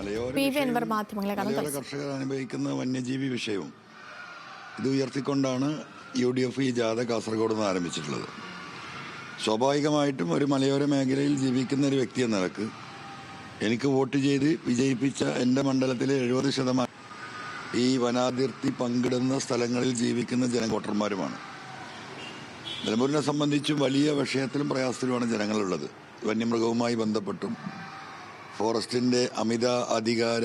മലയോര P V Anwar മാധ്യമങ്ങളെ മലയോര കർഷകർ അനുഭവിക്കുന്ന വന്യജീവി വിഷയവും ഇത് ഉയർത്തിക്കൊണ്ടാണ് യു ഡി എഫ് ഈ ജാഥ കാസർഗോഡ് നിന്ന് ആരംഭിച്ചിട്ടുള്ളത്. സ്വാഭാവികമായിട്ടും ഒരു മലയോര മേഖലയിൽ ജീവിക്കുന്ന ഒരു വ്യക്തി എന്ന നിലയ്ക്ക് എനിക്ക് വോട്ട് ചെയ്ത് വിജയിപ്പിച്ച എന്റെ മണ്ഡലത്തിലെ എഴുപത് ശതമാനം ഈ വനാതിർത്തി പങ്കിടുന്ന സ്ഥലങ്ങളിൽ ജീവിക്കുന്ന ജനകോട്ടർമാരുമാണ് നിലമ്പൂരിനെ സംബന്ധിച്ചും വലിയ വിഷയത്തിലും പ്രയാസത്തിലുമാണ് ജനങ്ങളുള്ളത്. വന്യമൃഗവുമായി ബന്ധപ്പെട്ടും ഫോറസ്റ്റിന്റെ അമിത അധികാര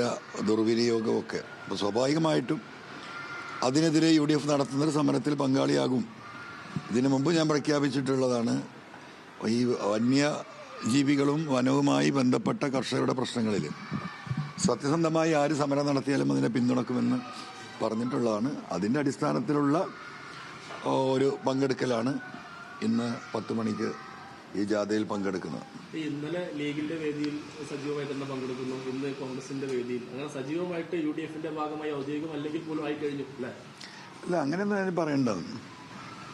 ദുർവിനിയോഗമൊക്കെ. അപ്പോൾ സ്വാഭാവികമായിട്ടും അതിനെതിരെ യു ഡി എഫ് നടത്തുന്നൊരു സമരത്തിൽ പങ്കാളിയാകും. ഇതിനു മുമ്പ് ഞാൻ പ്രഖ്യാപിച്ചിട്ടുള്ളതാണ് ഈ വന്യജീവികളും വനവുമായി ബന്ധപ്പെട്ട കർഷകരുടെ പ്രശ്നങ്ങളിൽ സത്യസന്ധമായി ആര് സമരം നടത്തിയാലും അതിനെ പിന്തുണക്കുമെന്ന് പറഞ്ഞിട്ടുള്ളതാണ്. അതിന്റെ അടിസ്ഥാനത്തിലുള്ള ഒരു പങ്കെടുക്കലാണ് ഇന്ന് പത്ത് മണിക്ക് ഈ ജാഥയിൽ പങ്കെടുക്കുന്നത് ഇന്നലെ ലീഗിന്റെ വേദിയിൽ സജീവമായി തന്നെ പങ്കെടുക്കുന്നു. ഇന്ന് കോൺഗ്രസിന്റെ വേദിയിൽ. അങ്ങനെ സജീവമായിട്ട് യു ഡി എഫിന്റെ ഭാഗമായി ഔദ്യോഗികം അല്ലെങ്കിൽ പോലും ആയി കഴിഞ്ഞു അല്ലെ? അല്ല അങ്ങനെയൊന്നും ഞാൻ പറയേണ്ടത്.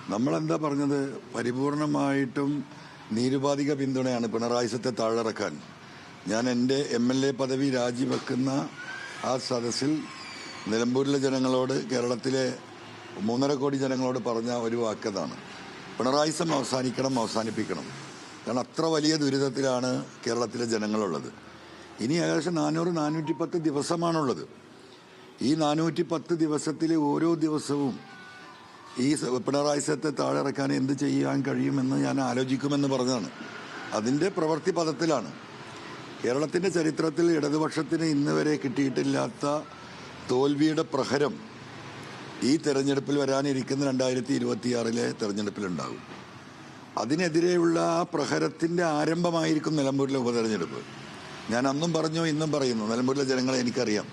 നമ്മളെന്താ പറഞ്ഞത്? പരിപൂർണമായിട്ടും നിരുപാധിക പിന്തുണയാണ് പിണറായി സത്തെ താഴിറക്കാൻ ഞാൻ എന്റെ എം എൽ എ പദവി രാജിവെക്കുന്ന ആ സദസ്സിൽ നിലമ്പൂരിലെ ജനങ്ങളോട് കേരളത്തിലെ മൂന്നര കോടി ജനങ്ങളോട് പറഞ്ഞ ഒരു വാക്കതാണ്. പിണറായിസം അവസാനിക്കണം അവസാനിപ്പിക്കണം. കാരണം അത്ര വലിയ ദുരിതത്തിലാണ് കേരളത്തിലെ ജനങ്ങളുള്ളത്. ഇനി ഏകദേശം നാനൂറ് നാനൂറ്റി പത്ത് ദിവസമാണുള്ളത്. ഈ നാനൂറ്റി പത്ത് ദിവസത്തിലെ ഓരോ ദിവസവും ഈ പിണറായി സത്തെ താഴെ ഇറക്കാൻ എന്ത് ചെയ്യാൻ കഴിയുമെന്ന് ഞാൻ ആലോചിക്കുമെന്ന് പറഞ്ഞതാണ്. അതിന്റെ പ്രവൃത്തി പദത്തിലാണ്. കേരളത്തിന്റെ ചരിത്രത്തിൽ ഇടതുപക്ഷത്തിന് ഇന്ന് വരെ കിട്ടിയിട്ടില്ലാത്ത തോൽവിയുടെ പ്രഹരം ഈ തെരഞ്ഞെടുപ്പിൽ വരാനിരിക്കുന്ന രണ്ടായിരത്തി ഇരുപത്തിയാറിലെ തെരഞ്ഞെടുപ്പിലുണ്ടാകും. അതിനെതിരെയുള്ള പ്രഹരത്തിന്റെ ആരംഭമായിരിക്കും നിലമ്പൂരിലെ ഉപതെരഞ്ഞെടുപ്പ്. ഞാൻ അന്നും പറഞ്ഞു ഇന്നും പറയുന്നു. നിലമ്പൂരിലെ ജനങ്ങളെ എനിക്കറിയാം.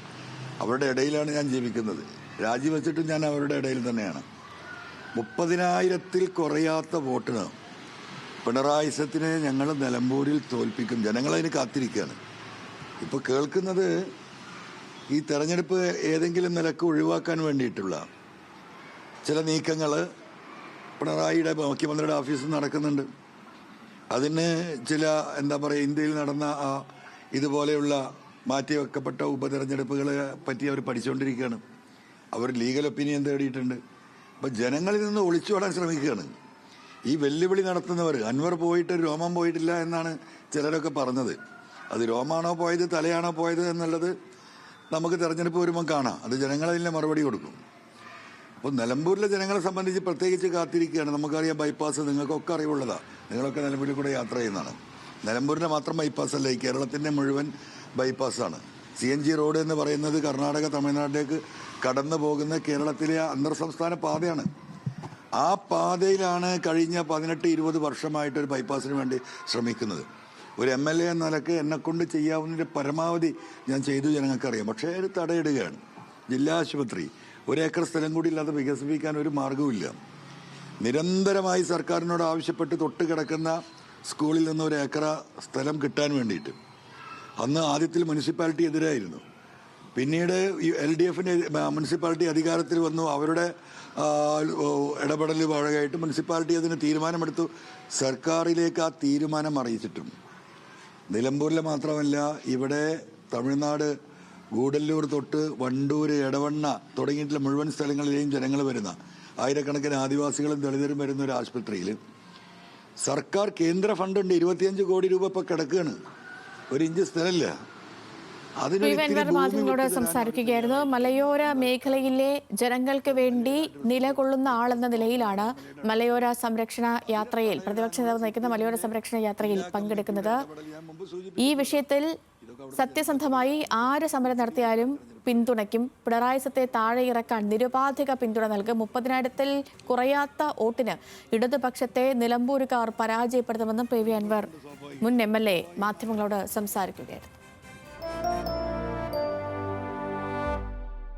അവരുടെ ഇടയിലാണ് ഞാൻ ജീവിക്കുന്നത്. രാജിവെച്ചിട്ടും ഞാൻ അവരുടെ ഇടയിൽ തന്നെയാണ്. മുപ്പതിനായിരത്തിൽ കുറയാത്ത വോട്ടിന് പിണറായി സത്തിനെ ഞങ്ങൾ നിലമ്പൂരിൽ തോൽപ്പിക്കും. ജനങ്ങളതിന് കാത്തിരിക്കുകയാണ്. ഇപ്പോൾ കേൾക്കുന്നത് ഈ തെരഞ്ഞെടുപ്പ് ഏതെങ്കിലും നിലയ്ക്ക് ഒഴിവാക്കാൻ വേണ്ടിയിട്ടുള്ള ചില നീക്കങ്ങൾ പിണറായിയുടെ മുഖ്യമന്ത്രിയുടെ ഓഫീസിൽ നടക്കുന്നുണ്ട്. അതിന് ചില എന്താ പറയുക ഇന്ത്യയിൽ നടന്ന ആ ഇതുപോലെയുള്ള മാറ്റിവെക്കപ്പെട്ട ഉപതെരഞ്ഞെടുപ്പുകളെ പറ്റി അവർ പഠിച്ചുകൊണ്ടിരിക്കുകയാണ് അവർ ലീഗൽ ഒപ്പീനിയൻ തേടിയിട്ടുണ്ട്. അപ്പം ജനങ്ങളിൽ നിന്ന് ഒളിച്ചോടാൻ ശ്രമിക്കുകയാണ്. ഈ വെല്ലുവിളി നടത്തുന്നവർ അൻവർ പോയിട്ട് രോമം പോയിട്ടില്ല എന്നാണ് ചിലരൊക്കെ പറഞ്ഞത്. അത് രോമാണോ പോയത് തലയാണോ പോയത് എന്നുള്ളത് നമുക്ക് തെരഞ്ഞെടുപ്പ് വരുമ്പോൾ കാണാം. അത് ജനങ്ങളതിന്റെ മറുപടി കൊടുക്കും. അപ്പോൾ നിലമ്പൂരിലെ ജനങ്ങളെ സംബന്ധിച്ച് പ്രത്യേകിച്ച് കാത്തിരിക്കുകയാണ്. നമുക്കറിയാം ബൈപ്പാസ് നിങ്ങൾക്കൊക്കെ അറിവുള്ളതാണ് നിങ്ങളൊക്കെ നിലമ്പൂരിൽ കൂടെ യാത്ര ചെയ്യുന്നതാണ്. നിലമ്പൂരിന്റെ മാത്രം ബൈപ്പാസ് അല്ല ഈ കേരളത്തിന്റെ മുഴുവൻ ബൈപ്പാസാണ് സി എൻ ജി റോഡ് എന്ന് പറയുന്നത് കർണാടക തമിഴ്നാട്ടിലേക്ക് കടന്നു പോകുന്ന കേരളത്തിലെ അന്തർ സംസ്ഥാന പാതയാണ്. ആ പാതയിലാണ് കഴിഞ്ഞ പതിനെട്ട് ഇരുപത് വർഷമായിട്ട് ഒരു ബൈപ്പാസിന് വേണ്ടി ശ്രമിക്കുന്നത്. ഒരു എം എൽ എ എന്ന നിലയ്ക്ക് എന്നെക്കൊണ്ട് ചെയ്യാവുന്നതിന്റെ പരമാവധി ഞാൻ ചെയ്തു ജനങ്ങൾക്കറിയാം. പക്ഷേ അത് തടയിടുകയാണ്. ജില്ലാ ആശുപത്രി. ഒരേക്കർ സ്ഥലം കൂടി ഇല്ലാതെ വികസിപ്പിക്കാൻ ഒരു മാർഗവുമില്ല നിരന്തരമായി സർക്കാരിനോട് ആവശ്യപ്പെട്ട് തൊട്ട് കിടക്കുന്ന സ്കൂളിൽ നിന്ന് ഒരു ഏക്കറ സ്ഥലം കിട്ടാൻ വേണ്ടിയിട്ട്. അന്ന് ആദ്യത്തിൽ മുനിസിപ്പാലിറ്റി എതിരായിരുന്നു. പിന്നീട് എൽ ഡി എഫിന്റെ മുനിസിപ്പാലിറ്റി അധികാരത്തിൽ വന്നു. അവരുടെ ഇടപെടൽ ഭാഗമായിട്ട് മുനിസിപ്പാലിറ്റി അതിന് തീരുമാനമെടുത്തു. സർക്കാരിലേക്ക് ആ തീരുമാനം അറിയിച്ചിട്ടും. നിലമ്പൂരിൽ മാത്രമല്ല ഇവിടെ തമിഴ്നാട് ഗൂഡല്ലൂർ തൊട്ട് വണ്ടൂര് എടവണ്ണ തുടങ്ങിയിട്ടുള്ള മുഴുവൻ സ്ഥലങ്ങളിലെയും ജനങ്ങൾ വരുന്ന ആയിരക്കണക്കിന് ആദിവാസികളും ദളിതരും വരുന്ന ഒരു ആശുപത്രിയിൽ സർക്കാർ കേന്ദ്ര ഫണ്ടുണ്ട്. ഇരുപത്തിയഞ്ച് കോടി രൂപ ഇപ്പൊ കിടക്കുകയാണ് ഒരു ഇഞ്ച് സ്ഥലമില്ല. മാധ്യമങ്ങളോട് സംസാരിക്കുകയായിരുന്നു. മലയോര മേഖലയിലെ ജനങ്ങൾക്ക് വേണ്ടി നിലകൊള്ളുന്ന ആളെന്ന നിലയിലാണ് മലയോര സംരക്ഷണ യാത്രയിൽ പ്രതിപക്ഷ നേതാവ് നയിക്കുന്ന മലയോര സംരക്ഷണ യാത്രയിൽ പങ്കെടുക്കുന്നത്. ഈ വിഷയത്തിൽ സത്യസന്ധമായി ആര് സമരം നടത്തിയാലും പിന്തുണയ്ക്കും. പിണറായി സത്തെ താഴെ ഇറക്കാൻ നിരുപാധിക പിന്തുണ നൽകും. മുപ്പതിനായിരത്തിൽ കുറയാത്ത വോട്ടിന് ഇടതുപക്ഷത്തെ നിലമ്പൂരുകാർ പരാജയപ്പെടുത്തുമെന്നും പി വി അൻവർ മുൻ എം എൽ എ മാധ്യമങ്ങളോട് സംസാരിക്കുകയായിരുന്നു.